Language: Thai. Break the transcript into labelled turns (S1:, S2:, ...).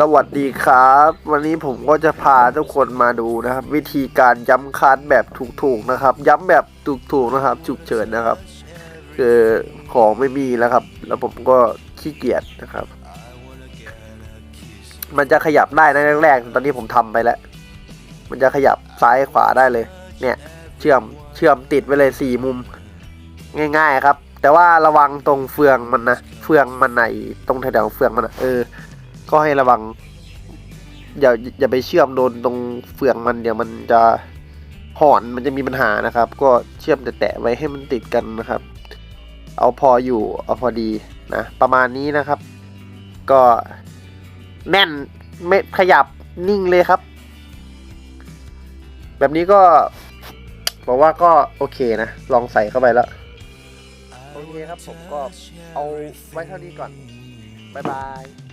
S1: สวัสดีครับ วันนี้ผมก็จะพาทุกคนมาดูนะครับ วิธีการย้ำคันแบบถูกๆนะครับ ย้ำแบบถูกๆนะครับฉุกเฉินนะครับ คือของไม่มีแล้วครับ แล้วผมก็ขี้เกียจนะครับ มันจะขยับได้นะแรกๆตอนนี้ผมทำไปแล้ว มันจะขยับซ้ายขวาได้เลย เนี่ย เชื่อมเชื่อมติดไว้เลยสี่มุม ง่าย ๆ ครับ แต่ว่าระวังตรงเฟืองมันนะเฟืองมันไหนตรงแถวๆเฟืองมันนะเออ ก็ให้ระวัง อย่าอย่าไปเชื่อมโดนตรงเฟืองมันเดี๋ยวมันจะหอนมันจะมีปัญหานะครับ ก็เชื่อมแตะๆไว้ให้มันติดกันนะครับ เอาพออยู่เอาพอดีนะประมาณนี้นะครับ ก็แน่นไม่ขยับนิ่งเลยครับ แบบนี้ก็บอกว่าก็โอเคนะ ลองใส่เข้าไปแล้วโอเคครับผมก็เอาไว้เท่านี้ก่อน บ๊ายบาย